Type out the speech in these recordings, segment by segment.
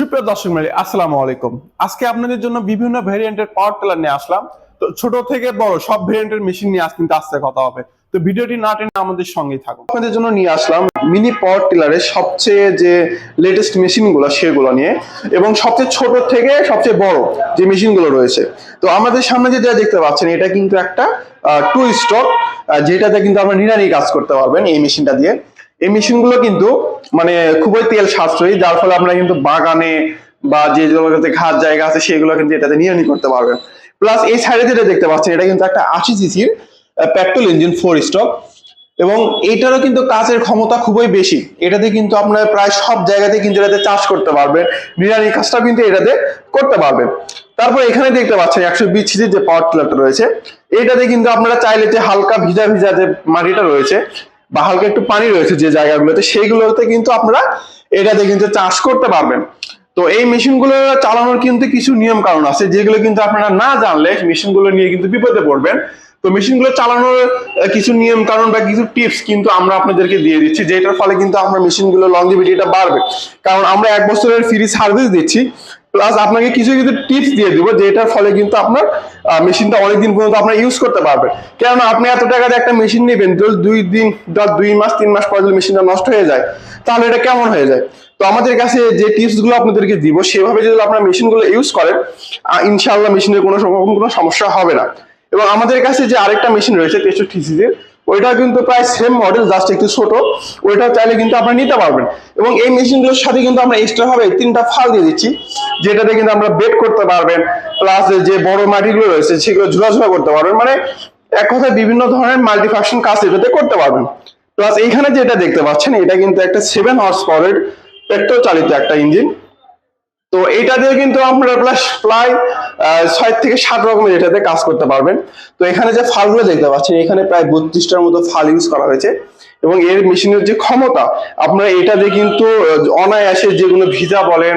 সুপ্রিয় দর্শক মন্ডলী, আসসালামু আলাইকুম। আজকে আপনাদের জন্য বিভিন্ন ভেরিয়েন্টের পাওয়ার টিলার নিয়ে আসলাম। তো ছোট থেকে বড় সব ভেরিয়েন্টের মেশিন নিয়ে আজ কিন্তু আজকে কথা হবে। তো ভিডিওটি না টেনে আমাদের সঙ্গেই থাকুন। আপনাদের জন্য নিয়ে আসলাম মিনি পাওয়ার টিলারের সবচেয়ে যে লেটেস্ট মেশিনগুলো সেগুলো নিয়ে। এবং সবচেয়ে ছোট থেকে সবচেয়ে বড় যে মেশিনগুলো রয়েছে। তো আমাদের সামনে যেটা দেখতে পাচ্ছেন, এটা কিন্তু একটা টু স্টক যেটাতে কিন্তু আমরা নিরানি কাজ করতে পারবেন এই মেশিনটা দিয়ে। এই মেশিনগুলো কিন্তু মানে খুবই তেল সাশ্রয়ী, যার ফলে আপনারা কিন্তু বাগানে বা যে জায়গাতে ঘাট জায়গা আছে সেগুলো কিন্তু এটাতে নিরানি করতে পারবেন। প্লাস এই সাইডে যেটা দেখতে পাচ্ছেন, এটা কিন্তু একটা আশি সিসির পেট্রোল ইঞ্জিন ফোর স্টক এবং এইটারও কিন্তু কাজের ক্ষমতা খুবই বেশি। এটাতে কিন্তু আপনার প্রায় সব জায়গাতে কিন্তু এটাতে চাষ করতে পারবেন। নিরানি কাজটা কিন্তু এটাতে করতে পারবেন। তারপর এখানে দেখতে পাচ্ছেন একশো বিশ সিসির যে পাওয়ার টিলারটা রয়েছে, এটাতে কিন্তু আপনারা চাইলে যে হালকা ভিজা ভিজা যে মাটিটা রয়েছে বা হালকা একটু পানি রয়েছে যে জায়গাগুলোতে, সেইগুলোতে কিন্তু আপনারা এটাতে কিন্তু চাষ করতে পারবেন। তো এই মেশিনগুলো চালানোর কিন্তু কিছু নিয়ম কারণ আছে, যেগুলো কিন্তু আপনারা না জানলে মেশিনগুলো নিয়ে কিন্তু বিপদে পড়বেন। তো মেশিনগুলো চালানোর কিছু নিয়ম কারণ বা কিছু টিপস কিন্তু আমরা আপনাদেরকে দিয়ে দিচ্ছি, যেটার ফলে কিন্তু আপনার মেশিনগুলো লংজিভিটিটা বাড়বে। কারণ আমরা এক বছরের ফ্রি সার্ভিস দিচ্ছি প্লাস আপনাকে কিছু কিছু টিপস দিয়ে দিব, যেটার ফলে কিন্তু আপনার মেশিনটা অনেকদিন পর্যন্ত আপনার ইউজ করতে পারবেন। কেননা আপনি এত টাকা দিয়ে একটা মেশিন নেবেন দুই দিন দুই মাস, তিন মাস পর যদি মেশিনটা নষ্ট হয়ে যায়, তাহলে এটা কেমন হয়ে যায়? তো আমাদের কাছে যে টিপসগুলো আপনাদেরকে দিব, সেভাবে যদি আপনার মেশিনগুলো ইউজ করেন ইনশাআল্লাহ মেশিনের কোনো রকম কোনো সমস্যা হবে না। এবং আমাদের কাছে যে আরেকটা মেশিন রয়েছে, তেষট্টি সিসির ওইটা কিন্তু প্রায় সেম মডেল জাস্ট একটু ছোট। ওইটা চাইলে কিন্তু আপনারা নিতে পারবেন। এবং এই মেশিনগুলোর সাথে কিন্তু আমরা এক্সট্রা ভাবে তিনটা ফাল দিয়ে দিচ্ছি, যেটাতে কিন্তু আমরা বেড করতে পারবেন প্লাস যে বড় মাটিগুলো রয়েছে, সেগুলো ঝুলাঝুলা করতে পারবেন। মানে এক কথায় বিভিন্ন ধরনের মাল্টিফাংশন কাজ এটাতে করতে পারবেন। প্লাস এইখানে যেটা দেখতে পাচ্ছেন, এটা কিন্তু একটা সেভেন হর্স পাওয়ারের পেট্রোল চালিত একটা ইঞ্জিন তো এটা দিয়ে কিন্তু আপনারা প্লাস প্রায় ছয় থেকে সাত রকমের এটাতে কাজ করতে পারবেন। তো এখানে যে ফালগুলো দেখতে পাচ্ছেন, এখানে প্রায় বত্রিশটার মতো ফাল ইউজ করা হয়েছে এবং এর মেশিনের যে ক্ষমতা, আপনারা এটা দিয়ে কিন্তু অনায়াসে যেগুলো ভিজা বলেন,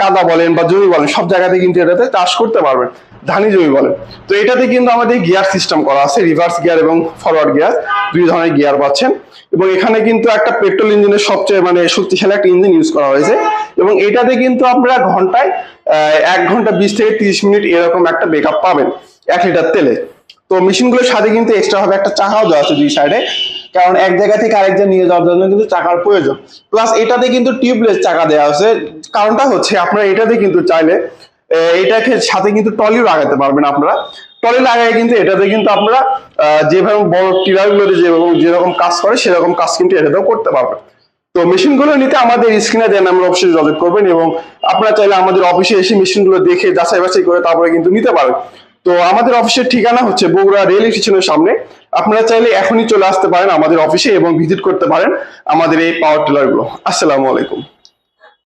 কাদা বলেন বা জমি বলেন, সব জায়গাতে কিন্তু এটাতে চাষ করতে পারবেন। ধানি জমি বলেন তো এটাতে কিন্তু আমাদের গিয়ার সিস্টেম করা আছে রিভার্স গিয়ার এবং ফরওয়ার্ড গিয়ার দুই ধরনের গিয়ার পাচ্ছেন। এবং এখানে কিন্তু একটা পেট্রোল ইঞ্জিনের সবচেয়ে মানে শক্তিশালী একটা ইঞ্জিন ইউজ করা হয়েছে। এবং এটাতে কিন্তু আপনারা ঘন্টায় এক ঘণ্টা বিশ থেকে তিরিশ মিনিট এরকম একটা বেকআপ পাবেন এক লিটার তেলে। তো মেশিনগুলোর সাথে কিন্তু এক্সট্রা হবে একটা চাকাও দেওয়া আছে দুই সাইডে কারণ এক জায়গা থেকে আরেক জায়গায় নিয়ে যাওয়ার জন্য কিন্তু চাকার প্রয়োজন। প্লাস এটাতে কিন্তু টিউবলেস চাকা দেওয়া আছে। কারণটা হচ্ছে আপনারা এটাতে কিন্তু চাইলে এটাকে সাথে কিন্তু টলিও লাগাতে পারবেন আপনারা। টলি লাগাই কিন্তু এটাতে কিন্তু আপনারা যেভাবে বড় টিলারগুলোতে যেরকম যেরকম কাজ করে, সেরকম কাজ কিন্তু এটাতেও করতে পারবেন। তো মেশিনগুলো নিতে আমাদের স্ক্রিনে দেন আমরা অবশ্যই যোগাযোগ করবেন এবং আপনারা চাইলে আমাদের অফিসে এসে মেশিনগুলো দেখে যাচাই বাছাই করে তারপরে কিন্তু নিতে পারেন। তো আমাদের অফিসের ঠিকানা হচ্ছে বগুড়া রেল স্টেশনের সামনে। আপনারা চাইলে এখনই চলে আসতে পারেন আমাদের অফিসে এবং ভিজিট করতে পারেন আমাদের এই পাওয়ার টিলারগুলো। আসসালামু আলাইকুম।